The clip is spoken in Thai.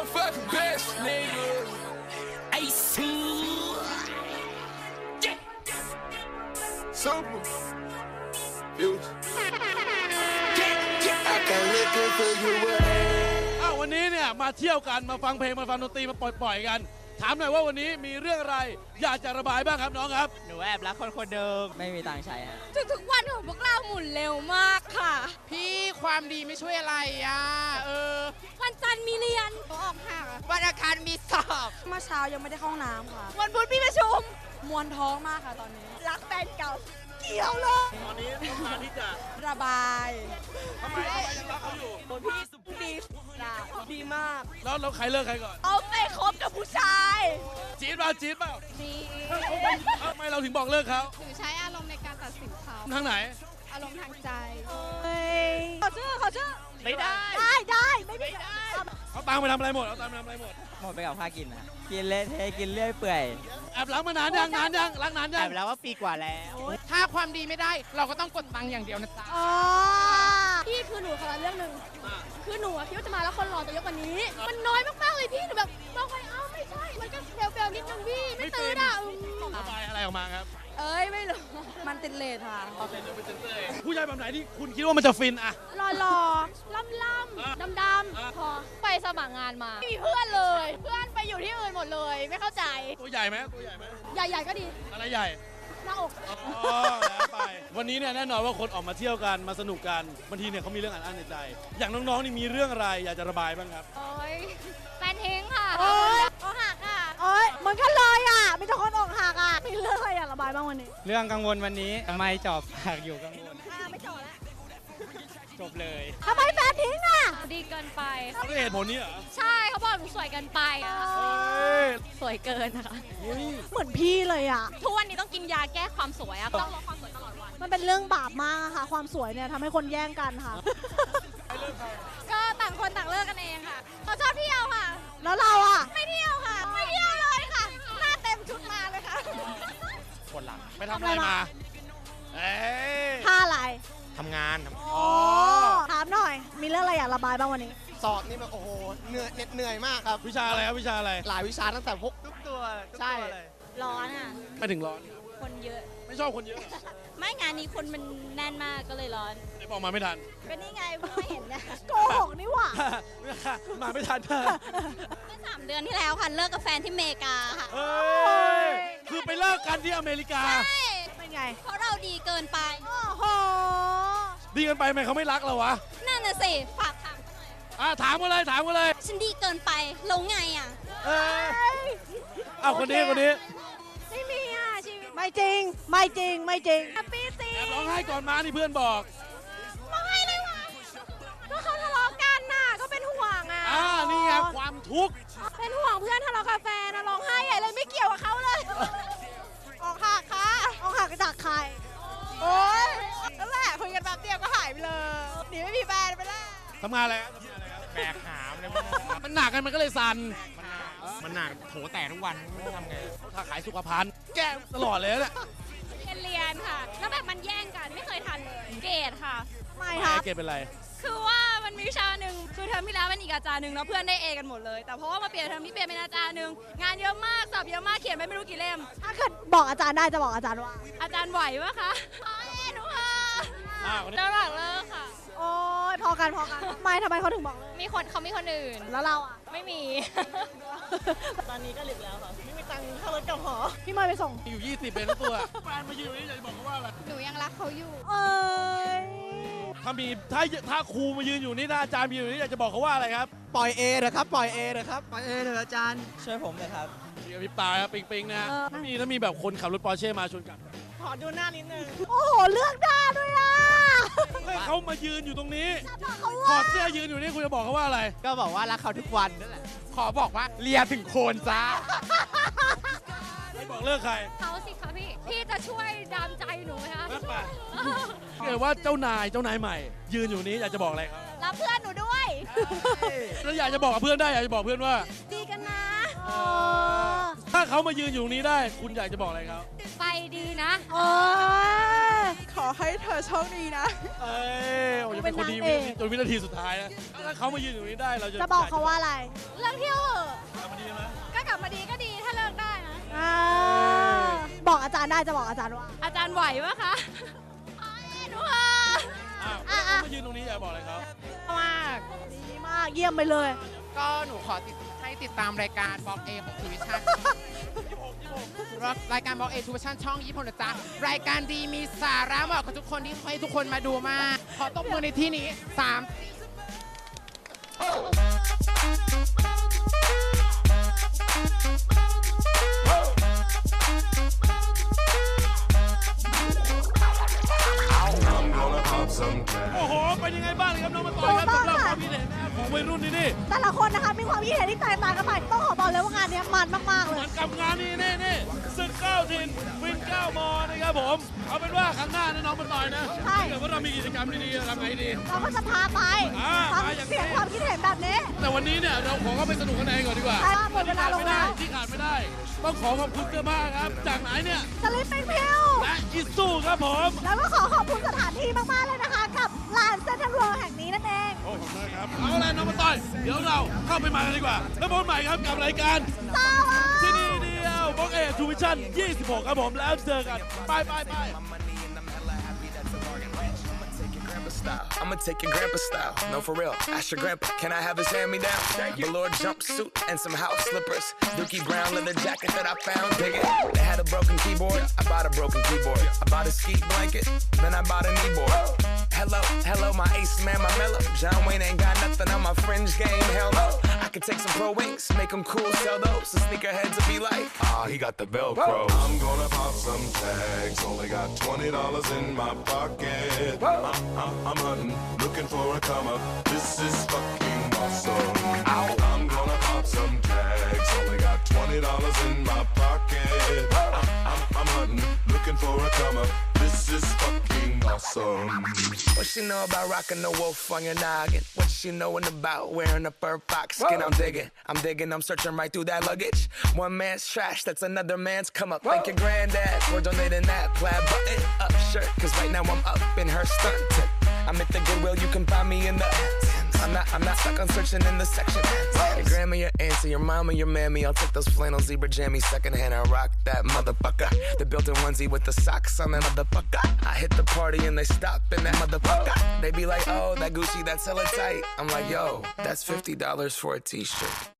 motherfucking best, nigga. Ace. Yeah. Super. Future. I can look into you with อ้าววันนี้เนี่ยมาเที่ยวกันมาฟังเพลงมาฟังดนตรีมาปล่อยๆกัน ถามหน่อยว่าวันนี้มีเรื่องอะไรอยากจะระบายบ้างครับน้องครับ หนูแอบรักคนคนเดิม ไม่มีตังค์ใช้ฮะทุกๆวันของพวกเราหมุนเร็วมากค่ะ พี่ความดีไม่ช่วยอะไรอะ เอ อังคารมีสอบ เมื่อเช้ายังไม่ได้เข้าห้องน้ำค่ะ วันพุธมีประชุม มวนท้องมากค่ะตอนนี้ รักแฟนเก่า เกี่ยวเลย ตอนนี้ต้องการที่จะระบายทำไมทำไมยังรักเขาอยู่พี่ดีจ้ะดีมาก แล้วแล้วใครเลิกใครก่อน เอาไปคบกับผู้ชาย จี๊ดเปล่าจี๊ดเปล่าดีทำไมเราถึงบอกเลิกเขาหนูใช้อารมณ์ในการตัดสินเขาทางไหน อารมณ์ทางใจเฮ้ยขอชื่อขอชื่อไม่ได้ได้ได้ไม่มี เอาตังค์ไปทำอะไรหมด เอาตังค์ไปทำอะไรหมด หมดไปกับค่ากินนะกินเละเทะกินเรื่อยเปื่อยแอบล้างมานานยังนานยังล้างนานยัแองบแล้วว่าปีกว่าแล้ว ถ้าความดีไม่ได้เราก็ต้องกดตังค์อย่างเดียวนะจ๊ะ อ๋อพี่คือหนูขอเรื่องหนึ่งคือหนูอะคิดว่าจะมาแล้วคนรอจะเยอะกว่านี้ มันน้อยมากๆเลยพี่หนูแบบมองไปเอ้าไม่ใช่ มันก็เฟลๆนิดนึงพี่ไม่ตื่นอะอืมระบายอะไรออกมาครับ เอ้ยไม่รู้มันติดเลทค่ะ ผู้ชายแบบไหนที่คุณคิดว่ามันจะฟินอะรอรอ สมัครงานมาไม่มีเพื่อนเลย เพื่อนไปอยู่ที่อื่นหมดเลย ไม่เข้าใจ ตัวใหญ่ไหมตัวใหญ่ไหมใหญ่ๆก็ดีอะไรใหญ่หน้าอก อ๋อแล้วไปวันนี้เนี่ยแน่นอนว่าคนออกมาเที่ยวกันมาสนุกกันบางทีเนี่ยเขามีเรื่องอัดอั้นในใจ อย่างน้องๆนี่มีเรื่องอะไรอยากจะระบายบ้างครับ โอ้ยแฟนทิ้งค่ะโอ๊ยอกหักค่ะโอ๊ยเหมือนกันเลยอะมีแต่คนอกหักอะมีเรื่องอะไรอยากระบายบ้างวันนี้เรื่องกังวลวันนี้ทำไมจอบปากอยู่กังวลอ่าไม่จบแล้วจบเลยทำไมแฟนทิ้งอะ ดีเกินไป เขาได้เหตุผลนี้เหรอใช่เขาบอกหนูสวยเกินไปอะเฮ้ยสวยเกินนะคะเฮ้ยเหมือนพี่เลยอะ ทุกวันนี้ต้องกินยาแก้ความสวยอะต้องลดความสวยตลอดวัน มันเป็นเรื่องบาปมากอะค่ะ ความสวยเนี่ยทำให้คนแย่งกันค่ะ ก็ต่างคนต่างเลิกกันเองค่ะเขาชอบเที่ยวค่ะ แล้วเราอะ ไม่เที่ยวค่ะ ไม่เที่ยวเลยค่ะ หน้าเต็มชุดมาเลยค่ะ ปวดหลังไปทำอะไรมาเอ้ยท่าอะไร ทำงานอ๋อ ถามหน่อย มีเรื่องอะไรอยากระบายบ้างวันนี้ สอบนี่แบบโอ้โหเหนื่อยเหน็ดเหนื่อยมากครับ วิชาอะไรครับวิชาอะไรหลายวิชาตั้งแต่พก ทุกตัวใช่ร้อนอะ ไม่ถึงร้อน คนเยอะ ไม่ชอบคนเยอะเหรอไม่งานนี้คนมันแน่นมากก็เลยร้อน ไหนบอกมาไม่ทัน ก็นี่ไงเพิ่งมาเห็นนะโกหกนี่หว่า มาไม่ทันเมื่อสามเดือนที่แล้วค่ะเลิกกับแฟนที่อเมริกาค่ะเฮ้ยคือไปเลิกกันที่อเมริกาเป็นไง เพราะเราดีเกินไป โอ้โห ดีกันไปไหมเขาไม่รักเราวะ นั่นน่ะสิฝากถามเขาหน่ อยอะถามกันเลยถามกันเลยฉันดีเกินไปแล้วไงอะ เอ้ยอ้าวคนนี้คนนี้ไม่มีอะชีวิตไม่จริง ไม่จริง ไม่จริงแฮปปี้สิแอบร้องไห้ก่อนมานี่เพื่อนบอกร้องไห้เลยวะก็เขาทะเลาะกันน่ะ ก็เป็นห่วงอะอ่านี่ไงความทุกข์ เป็นห่วงเพื่อนทะเลาะกับแฟนนะร้องไห้ใหญ่เลยไม่เกี่ยวกับเขาเลย ออกหักค่ะออกหักจากใคร โอ๊ยนั่นแหละคุยกันแป๊บเดียวก็หายไปเลยหนีไม่มีแฟนไปแล้วทำงานอะไร ครับทำงานอะไรครับแบกหามเลยมันหนักกันมันก็เลยสั่นมันหนักโถแตกทุกวันไม่รู้ทำไงถ้าขายสุขภัณฑ์แก้ตลอดเลยนะเนี่ยเรียนเรียนค่ะ แล้วแบบมันแย่งกันไม่เคยทันเลย เกรดค่ะ ไม่แม่ค่ะ เกดเป็นไร คือว่ามันมีวิชาหนึ่งคือเทอมที่แล้วมันอีกอาจารย์หนึ่งแล้วเพื่อนได้เอกันหมดเลย แต่เพราะว่ามาเปลี่ยนเทอมนี้เปลี่ยนเป็นอาจารย์หนึ่งงานเยอะมากสอบเยอะมากเขียนไปไม่รู้กี่เล่ม ถ้าเกิดบอกอาจารย์ได้จะบอกอาจารย์ว่า อาจารย์ไหวปะคะโอ้ยหนูค่ะอ้าวคนนี้เจ้าหลักเลิกค่ะโอ๊ยพอกันพอกันทำไมทำไมเขาถึงบอกเลยมีคนเขามีคนอื่น แล้วเราอะ ไม่มี ตอนนี้ก็หลึกแล้วค่ะ ไม่มีตังค์ค่ารถกับหอ พี่เมย์ไปส่ง อยู่ 20เป็นทั้งตัวแฟนมาอยู่นี่อยากจะบอกเขาว่าอะไร หนูยังรักเขาอยู่ เอ้ย ถ้ามีถ้าถ้าครูมายืนอยู่นี่ถ้าอาจารย์มายืนอยู่นี่อยากจะบอกเขาว่าอะไรครับ ปล่อยเอเถอะครับ ปล่อยเอเถอะครับ ปล่อยเอเถอะอาจารย์ ช่วยผมเลยครับมีกับพริบตาครับปิงปิงนะเออ ถ้ามีถ้ามีแบบคนขับรถปอร์เช่มาชนกันขอดูหน้านิดนึง โอ้โห เลือกหน้าด้วยอะ นอยู่ตรงนี้เขาถอว่าดเสื้อยืนอยู่นี่คุณจะบอกเขาว่าอะไร ก็บอกว่ารักเขาทุกวันนั่นแหละขอบอกว่าเลียถึงโคนจ้าไม่บอกเลิกใครเขาสิคะพี่ พี่จะช่วยดามใจหนูไหมคะรักป่ะเกิดว่าเจ้านายเจ้านายใหม่ ยืนอยู่นี้อยากจะบอกอะไรครับรับเพื่อนหนูด้วยแล้วอยากจะบอกกับเพื่อนได้อยากจะบอกเพื่อนว่า ดีกันนะอ๋อถ้าเขามายืนอยู่ตรงนี้ได้ คุณอยากจะบอกอะไรเขา ไปดีนะโอ้ยขอให้เธอโชคดีนะ เอ้ยโอ้ยจะเป็นคนดีเป็นนางเอก จนวินาทีสุดท้ายนะถ้าเขามายืนอยู่ตรงนี้ได้เราจะจะบอกเขาว่าอะไรเลิกเที่ยวเถอะกลับมาดีไหมก็กลับมาดีก็ดีถ้าเลิกได้นะ อ่าบอกอาจารย์ได้จะบอกอาจารย์ว่า อาจารย์ไหวปะคะอ๋อหนูค่ะอ้าวอะเขาอะมายืนตรงนี้อยากบอกอะไรเขามาก ดีมากเยี่ยมไปเลย ก็หนูขอติดให้ติดตามรายการบล็อกเอของทูวิชั่น รายการบล็อกเอทูชั่นช่องยี่ปุ่นนะจ๊ะรายการดีมีสาระเหมาะกับทุกคนที่ให้ทุกคนมาดูมากขอตบมือในที่นี้สามโอ้โห เป็นยังไงบ้างเลยครับน้องมาต่อยครับถูกต้องสำหรับคค่ะวามคิดเห็นนะครับของวัยรุ่นนี่นี่แต่ละคนนะคะมีความคิดเห็นที่แตกต่างกันไปต้องขอบอกเลยว่างานเนี้ยมันมากๆเหเลมืย อนกับงานนี้นี่นี่ศึกเก้าทินวินเก้ามอนะครับผม เอาเป็นว่าครั้งหน้านะน้องมาต่อยนะใช่ ถ้าเกิดว่าเรามีกิจกรรมดีๆจะทำไงดี เราก็จะพาไปอ่าฟังมาอย่างนี้ เสียงความคิดเห็นแบบนี้ แต่วันนี้เนี่ยเราขอเข้าไปสนุกกันเองก่อนดีกว่าใช่หมดเวลาลงแล้ว ที่ขาดไม่ได้ ต้องขอขอบคุณเสื้อผ้าครับ จากไหนเนี่ยสลิปเป็นพิวและอิซู ครับผม แล้วก็ขอขอบคุณสถานที่มาก ๆ เลยนะคะ กับลานเซ็นทรัลเวิลด์แห่งนี้นั่นเอง โอ้ขอบคุณครับ เอาละน้องมาต่อย เดี๋ยวเราเข้าไปมากันดีกว่า แล้วพบกันใหม่ครับกับรายการสวัสที่ดีนี่เดียวบ็อกเอทูวิชั่น 26 ครับผม แล้วเจอกัน ไปไปไป I'ma take your grandpa style. No, for real. Ask your grandpa, can I have his hand me down? Velour jumpsuit and some house slippers. Dookie brown leather jacket that I found. Dig it. They had a broken keyboard. I bought a broken keyboard. I bought a ski blanket. Then I bought a kneeboard. Hello, hello, my ace man, my mellow. John Wayne ain't got nothing on my fringe game. Hell no. I could take some pro wings, make them cool, sell those. The sneakerheads will be like, ah, he got the Velcro. I'm gonna pop some tags. Only got twenty dollars in my pocket. I'm, I'm, I'm hunting, looking for a come up. This is fucking awesome. I'm gonna pop some tags. Only got twenty dollars in my pocket. I'm, I'm, I'm hunting, looking for a come up. This is fucking awesome. What she know about rocking the wolf on your noggin? What she knowin' about wearing a fur fox skin? I'm digging, I'm digging, I'm searching right through that luggage. One man's trash, that's another man's come up. Thank your granddad for donating that plaid button up shirt. Cause right now I'm up in her stunt. I'm at the Goodwill, you can find me in the. I'm not, I'm not stuck on searching in the section. Your grandma, your auntie, your mama, your mammy. I'll take those flannel zebra jammies secondhand and rock that motherfucker. The built-in onesie with the socks on that motherfucker. I hit the party and they stop in that motherfucker. They be like, oh, that Gucci, that's hella tight. I'm like, yo, that's $50 for a t-shirt.